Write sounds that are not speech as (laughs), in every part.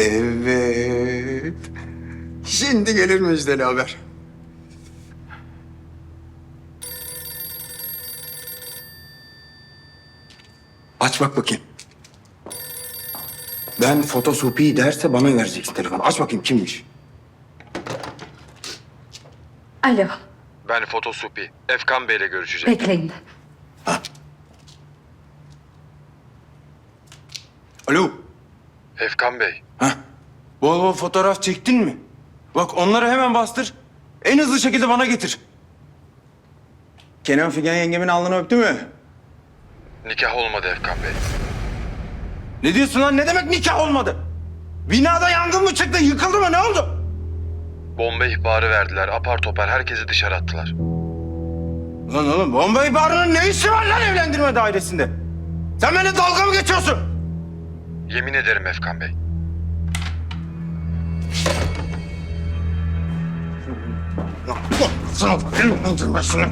Evet. Şimdi gelir müjdeli haber. Aç bak bakayım. Ben fotosopi derse bana vereceksin telefonu. Aç bakayım kimmiş? Alo, Ben Fotosupi. Efkan Bey'le görüşeceğim. bekleyin. Alo. Efkan Bey. Hah. Bol bol fotoğraf çektin mi? Bak onları hemen bastır. En hızlı şekilde bana getir. Kenan Figen yengemin alnını öptü mü? Nikah olmadı Efkan Bey. Ne diyorsun lan? Ne demek nikah olmadı? Binada yangın mı çıktı? Yıkıldı mı? Ne oldu? Bomba ihbarı verdiler. Apar topar herkesi dışarı attılar. Lan oğlum bomba ihbarının ne işi var lan evlendirme dairesinde? Sen benimle dalga mı geçiyorsun? Yemin ederim Efkan Bey. Sana evlendirme şunu.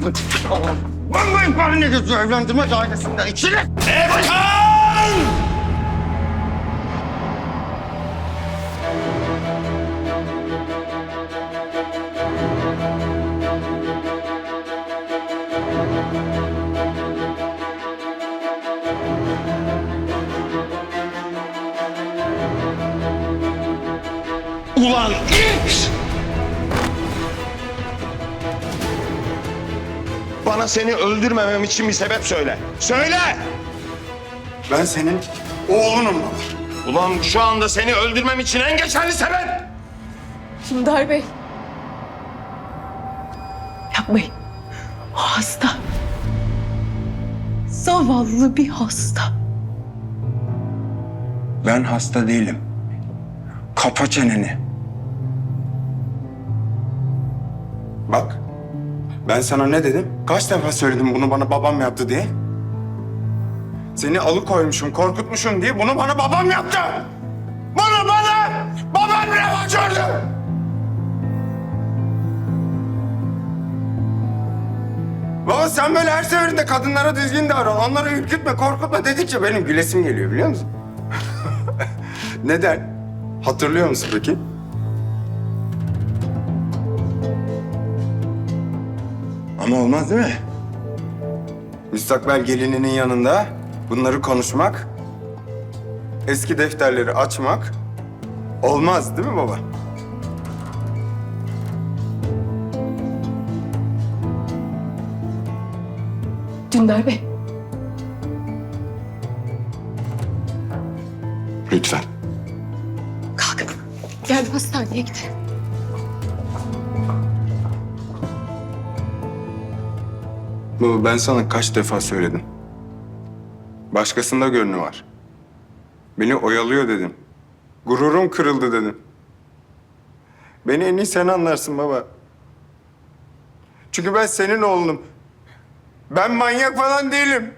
Bomba ihbarı ne geziyor evlendirme dairesinde? İçine. Erkan! Seni öldürmemem için bir sebep söyle. Söyle! Ben senin oğlunum baba. Ulan şu anda seni öldürmem için en geçerli sebep! Dündar Bey. Yapmayın. O hasta. Zavallı bir hasta. Ben hasta değilim. Kapa çeneni. Bak. Ben sana ne dedim? Kaç defa söyledim bunu bana babam yaptı diye? Seni alıkoymuşum, korkutmuşum diye bunu bana babam yaptı. Bunu bana babam reva gördü. Baba sen böyle her seferinde kadınlara düzgün davran. Onları ürkütme, korkutma dedikçe benim gülesim geliyor biliyor musun? (laughs) Neden? Hatırlıyor musun peki? Ama olmaz değil mi? Müstakbel gelininin yanında bunları konuşmak, eski defterleri açmak olmaz değil mi baba? Dündar Bey. Lütfen. Kalk. Gel hastaneye gidelim. Baba ben sana kaç defa söyledim. Başkasında gönlü var. Beni oyalıyor dedim. Gururum kırıldı dedim. Beni en iyi sen anlarsın baba. Çünkü ben senin oğlunum. Ben manyak falan değilim.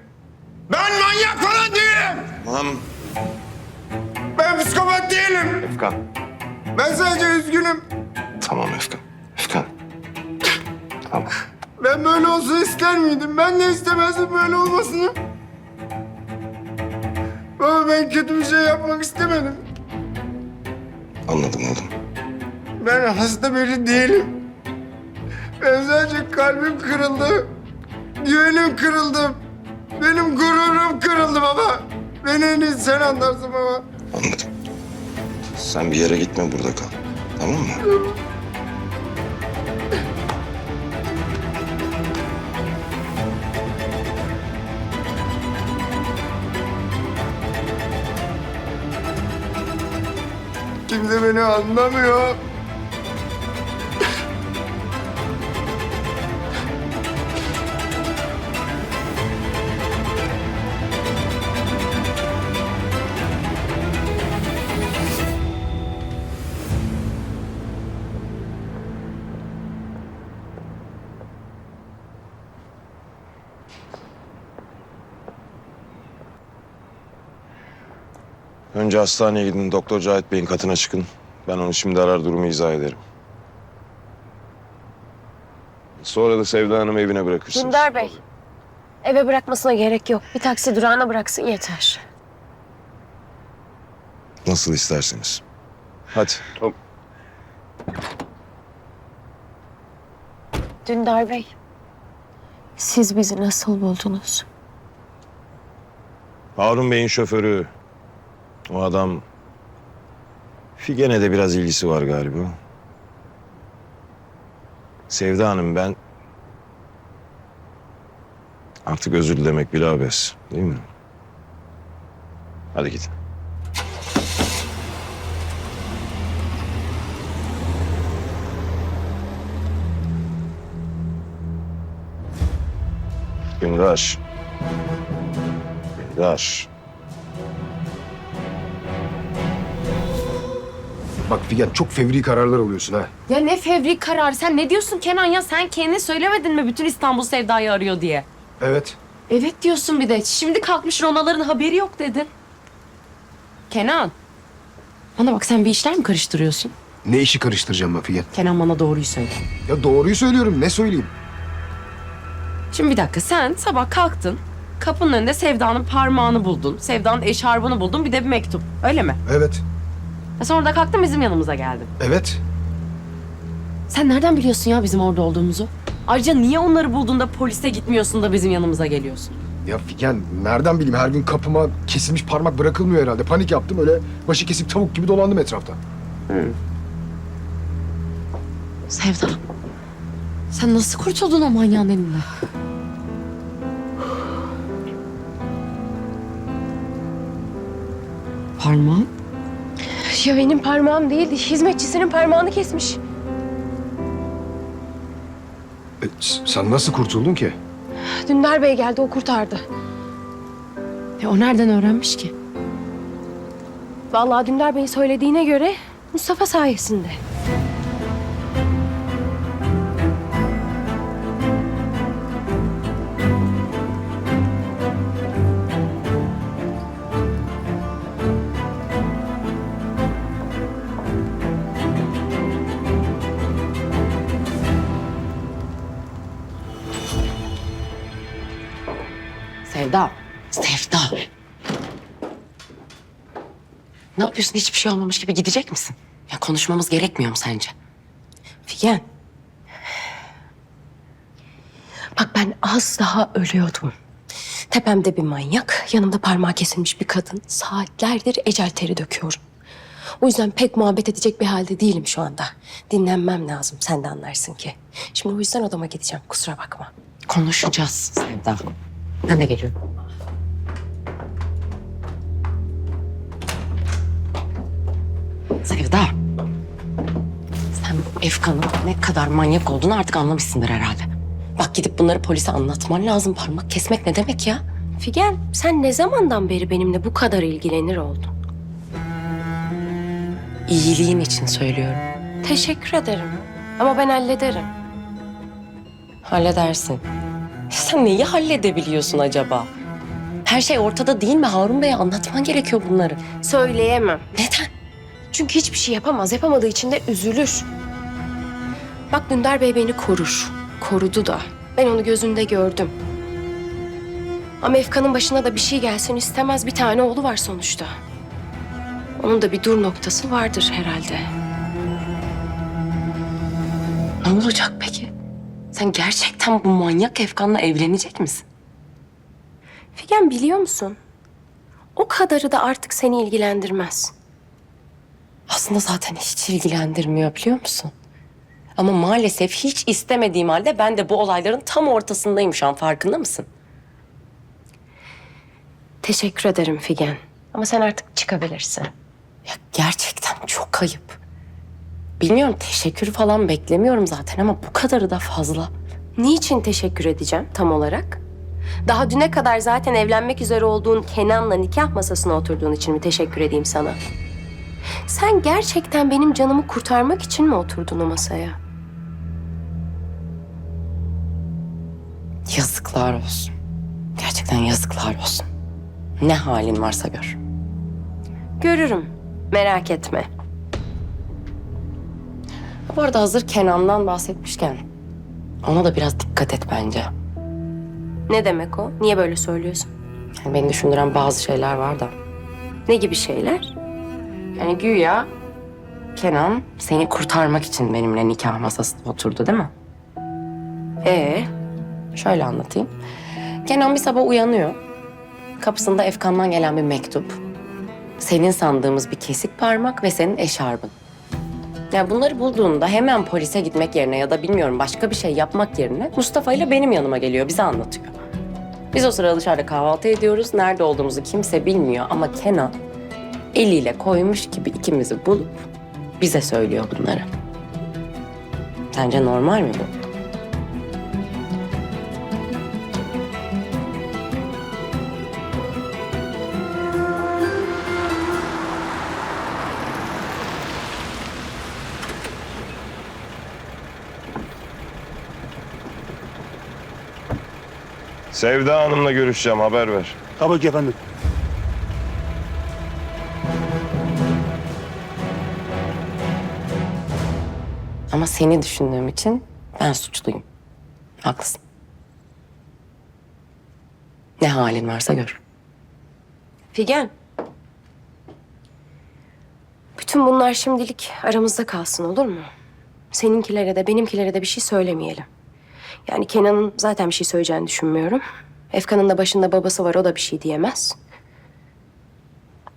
Ben manyak falan değilim. Lan Ben psikopat değilim. Efkan. Ben sadece üzgünüm. Tamam Efkan. Efkan. Tamam. Ben böyle olsun ister miydim? Ben de istemezdim böyle olmasını. Baba ben kötü bir şey yapmak istemedim. Anladım oğlum. Ben hasta biri değilim. Ben sadece kalbim kırıldı. Güvenim kırıldı. Benim gururum kırıldı baba. Beni en iyi sen anlarsın baba. Anladım. Sen bir yere gitme burada kal. Tamam mı? Kimse beni anlamıyor. Önce hastaneye gidin. Doktor Cahit Bey'in katına çıkın. Ben onu şimdi arar durumu izah ederim. Sonra da Sevda Hanım evine bırakırsınız. Dündar Bey. Eve bırakmasına gerek yok. Bir taksi durağına bıraksın yeter. Nasıl isterseniz. Hadi. Dündar Bey. Siz bizi nasıl buldunuz? Harun Bey'in şoförü. O adam... Figen'e de biraz ilgisi var galiba. Sevda Hanım ben... Artık özür dilemek bile abes. Değil mi? Hadi gidin. Gündar. Gündar. Bak Figen çok fevri kararlar alıyorsun ha. Ya ne fevri karar. Sen ne diyorsun Kenan ya? Sen kendin söylemedin mi bütün İstanbul Sevda'yı arıyor diye? Evet. Evet diyorsun bir de. Şimdi kalkmış Ronaların haberi yok dedin. Kenan. Bana bak sen bir işler mi karıştırıyorsun? Ne işi karıştıracağım ben Figen? Kenan bana doğruyu söyle. Ya doğruyu söylüyorum. Ne söyleyeyim? Şimdi bir dakika sen sabah kalktın. Kapının önünde Sevda'nın parmağını buldun. Sevda'nın eşarbını buldun. Bir de bir mektup. Öyle mi? Evet. E sonra da kalktın bizim yanımıza geldin. Evet. Sen nereden biliyorsun ya bizim orada olduğumuzu? Ayrıca niye onları bulduğunda polise gitmiyorsun da bizim yanımıza geliyorsun? Ya Figen nereden bileyim her gün kapıma kesilmiş parmak bırakılmıyor herhalde. Panik yaptım öyle başı kesip tavuk gibi dolandım etrafta. Sevda. Sen nasıl kurtuldun o manyağın elinden? Parmağın? Ya benim parmağım değildi. Hizmetçisinin parmağını kesmiş. E, sen nasıl kurtuldun ki? Dündar Bey geldi o kurtardı. E o nereden öğrenmiş ki? Vallahi Dündar Bey'in söylediğine göre Mustafa sayesinde. Sevda. Sevda. Ne yapıyorsun? Hiçbir şey olmamış gibi gidecek misin? Ya konuşmamız gerekmiyor mu sence? Figen. Bak ben az daha ölüyordum. Tepemde bir manyak, yanımda parmağı kesilmiş bir kadın. Saatlerdir ecel teri döküyorum. O yüzden pek muhabbet edecek bir halde değilim şu anda. Dinlenmem lazım, sen de anlarsın ki. Şimdi o yüzden odama gideceğim, kusura bakma. Konuşacağız Sevda. Ben de geliyorum. Sevda. Sen bu Efkan'ın ne kadar manyak olduğunu artık anlamışsındır herhalde. Bak gidip bunları polise anlatman lazım. Parmak kesmek ne demek ya? Figen, sen ne zamandan beri benimle bu kadar ilgilenir oldun? İyiliğin için söylüyorum. Teşekkür ederim. Ama ben hallederim. Halledersin. Sen neyi halledebiliyorsun acaba? Her şey ortada değil mi? Harun Bey'e anlatman gerekiyor bunları. Söyleyemem. Neden? Çünkü hiçbir şey yapamaz. Yapamadığı için de üzülür. Bak Dündar Bey beni korur. Korudu da. Ben onu gözünde gördüm. Ama Efkan'ın başına da bir şey gelsin istemez. Bir tane oğlu var sonuçta. Onun da bir dur noktası vardır herhalde. Ne olacak peki? Sen gerçekten bu manyak Efkan'la evlenecek misin? Figen biliyor musun? O kadarı da artık seni ilgilendirmez. Aslında zaten hiç ilgilendirmiyor biliyor musun? Ama maalesef hiç istemediğim halde ben de bu olayların tam ortasındayım şu an farkında mısın? Teşekkür ederim Figen. Ama sen artık çıkabilirsin. Ya gerçekten çok ayıp. Bilmiyorum teşekkür falan beklemiyorum zaten ama bu kadarı da fazla. Niçin teşekkür edeceğim tam olarak? Daha düne kadar zaten evlenmek üzere olduğun Kenan'la nikah masasına oturduğun için mi teşekkür edeyim sana? Sen gerçekten benim canımı kurtarmak için mi oturdun o masaya? Yazıklar olsun. Gerçekten yazıklar olsun. Ne halin varsa gör. Görürüm. Merak etme. Bu arada hazır Kenan'dan bahsetmişken ona da biraz dikkat et bence. Ne demek o? Niye böyle söylüyorsun? Yani beni düşündüren bazı şeyler var da. Ne gibi şeyler? Yani güya Kenan seni kurtarmak için benimle nikah masasına oturdu değil mi? Ee, şöyle anlatayım. Kenan bir sabah uyanıyor. Kapısında Efkan'dan gelen bir mektup. Senin sandığımız bir kesik parmak ve senin eşarbın. Ya bunları bulduğunda hemen polise gitmek yerine ya da bilmiyorum başka bir şey yapmak yerine Mustafa ile benim yanıma geliyor, bize anlatıyor. Biz o sırada dışarıda kahvaltı ediyoruz. Nerede olduğumuzu kimse bilmiyor ama Kenan eliyle koymuş gibi ikimizi bulup bize söylüyor bunları. Sence normal mi bu? Sevda Hanım'la görüşeceğim haber ver. Tabii ki efendim. Ama seni düşündüğüm için ben suçluyum. Haklısın. Ne halin varsa gör. Figen. Bütün bunlar şimdilik aramızda kalsın olur mu? Seninkilere de benimkilere de bir şey söylemeyelim. Yani Kenan'ın zaten bir şey söyleyeceğini düşünmüyorum. Efkan'ın da başında babası var o da bir şey diyemez.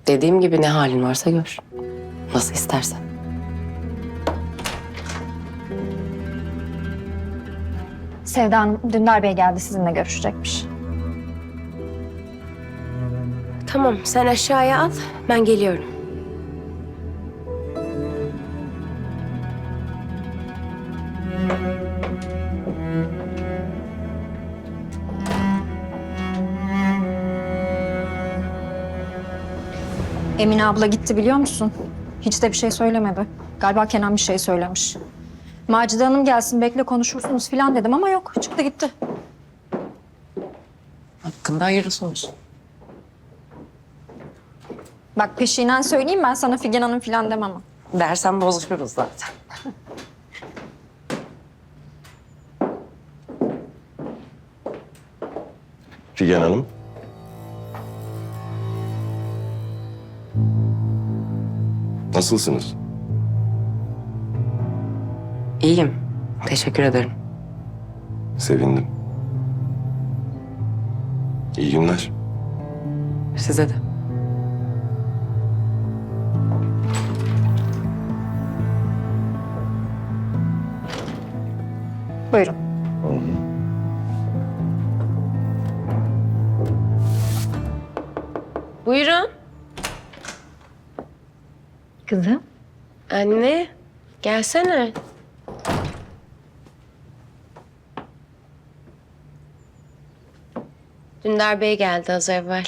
Dediğim gibi ne halin varsa gör. Nasıl istersen. Sevda Hanım, Dündar Bey geldi sizinle görüşecekmiş. Tamam sen aşağıya al ben geliyorum. Emine abla gitti biliyor musun? Hiç de bir şey söylemedi. Galiba Kenan bir şey söylemiş. Macide Hanım gelsin bekle konuşursunuz falan dedim ama yok çıktı gitti. Hakkında hayırlısı olsun. Bak peşinden söyleyeyim ben sana Figen Hanım falan demem ama. Dersen bozuşuruz zaten. Figen Hanım. Nasılsınız? İyiyim. Teşekkür ederim. Sevindim. İyi günler. Size de. Buyurun. Buyurun. Kızım. Anne gelsene. Dündar Bey geldi az evvel.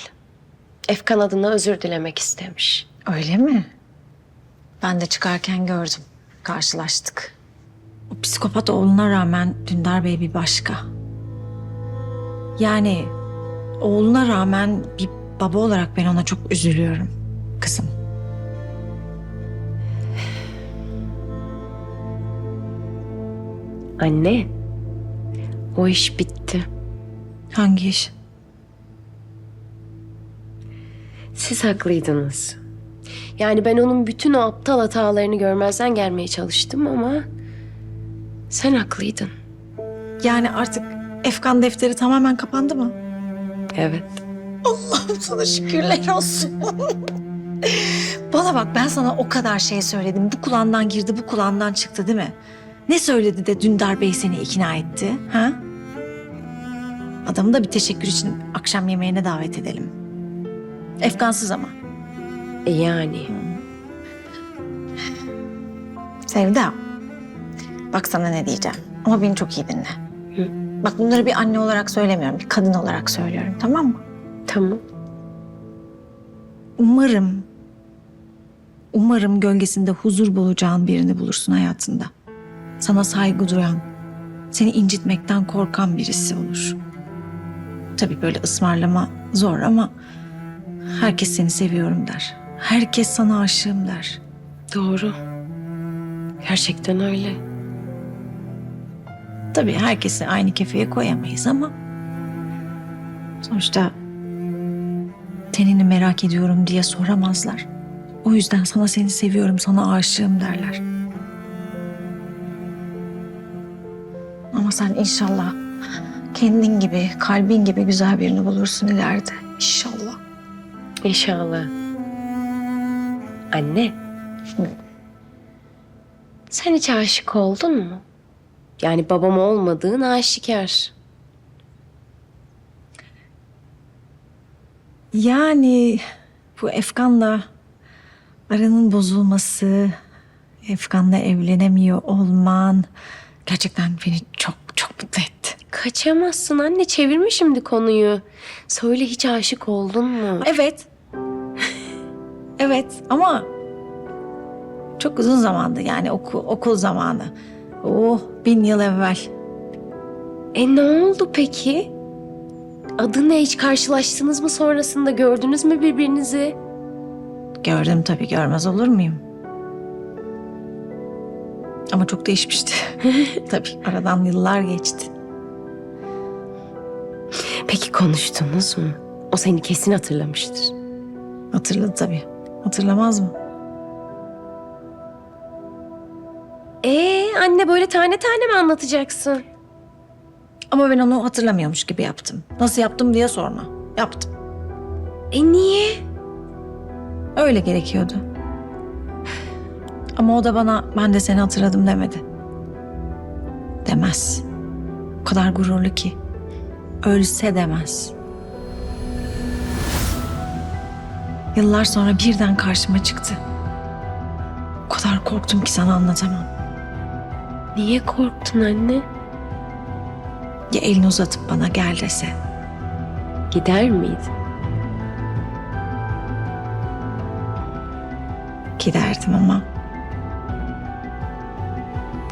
Efkan adına özür dilemek istemiş. Öyle mi? Ben de çıkarken gördüm. Karşılaştık. O psikopat oğluna rağmen Dündar Bey bir başka. Yani oğluna rağmen bir baba olarak ben ona çok üzülüyorum. Kızım. Anne, o iş bitti. Hangi iş? Siz haklıydınız. Yani ben onun bütün o aptal hatalarını görmezden gelmeye çalıştım ama sen haklıydın. Yani artık Efkan defteri tamamen kapandı mı? Evet. Allah'ım sana şükürler olsun. Bana bak ben sana o kadar şey söyledim. Bu kulağından girdi, bu kulağından çıktı değil mi? Ne söyledi de Dündar Bey seni ikna etti? Ha? Adamı da bir teşekkür için akşam yemeğine davet edelim. Efkansız ama. E yani. Sevda. Bak sana ne diyeceğim. Ama beni çok iyi dinle. Bak bunları bir anne olarak söylemiyorum. Bir kadın olarak söylüyorum. Tamam mı? Tamam. Umarım, umarım gölgesinde huzur bulacağın birini bulursun hayatında. Sana saygı duyan, seni incitmekten korkan birisi olur. Tabii böyle ısmarlama zor ama herkes seni seviyorum der. Herkes sana aşığım der. Doğru. Gerçekten öyle. Tabii herkesi aynı kefeye koyamayız ama sonuçta tenini merak ediyorum diye soramazlar. O yüzden sana seni seviyorum, sana aşığım derler. Sen inşallah kendin gibi, kalbin gibi güzel birini bulursun ileride. İnşallah. İnşallah. Anne. Sen hiç aşık oldun mu? Yani babam olmadığın aşikar. Yani bu Efkan'la aranın bozulması, Efkan'la evlenemiyor olman gerçekten beni çok. Kaçamazsın anne çevirme şimdi konuyu. Söyle hiç aşık oldun mu? Evet. evet ama çok uzun zamandı yani okul, okul zamanı. Oh bin yıl evvel. E ne oldu peki? Adı ne hiç karşılaştınız mı sonrasında gördünüz mü birbirinizi? Gördüm tabii görmez olur muyum? Ama çok değişmişti. (laughs) tabii aradan yıllar geçti. Peki konuştunuz mu? O seni kesin hatırlamıştır. Hatırladı tabii. Hatırlamaz mı? Ee anne böyle tane tane mi anlatacaksın? Ama ben onu hatırlamıyormuş gibi yaptım. Nasıl yaptım diye sorma. Yaptım. E niye? Öyle gerekiyordu. Ama o da bana ben de seni hatırladım demedi. Demez. O kadar gururlu ki. Ölse demez. Yıllar sonra birden karşıma çıktı. O kadar korktum ki sana anlatamam. Niye korktun anne? Ya elini uzatıp bana gel dese. Gider miydin? Giderdim ama.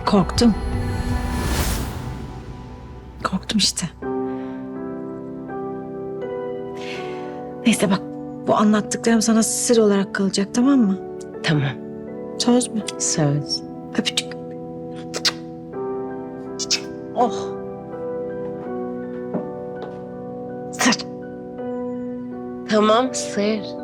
Korktum. Korktum işte. Neyse bak bu anlattıklarım sana sır olarak kalacak tamam mı? Tamam Söz mü? söz. Öpücük. Oh. Sır. Tamam sır.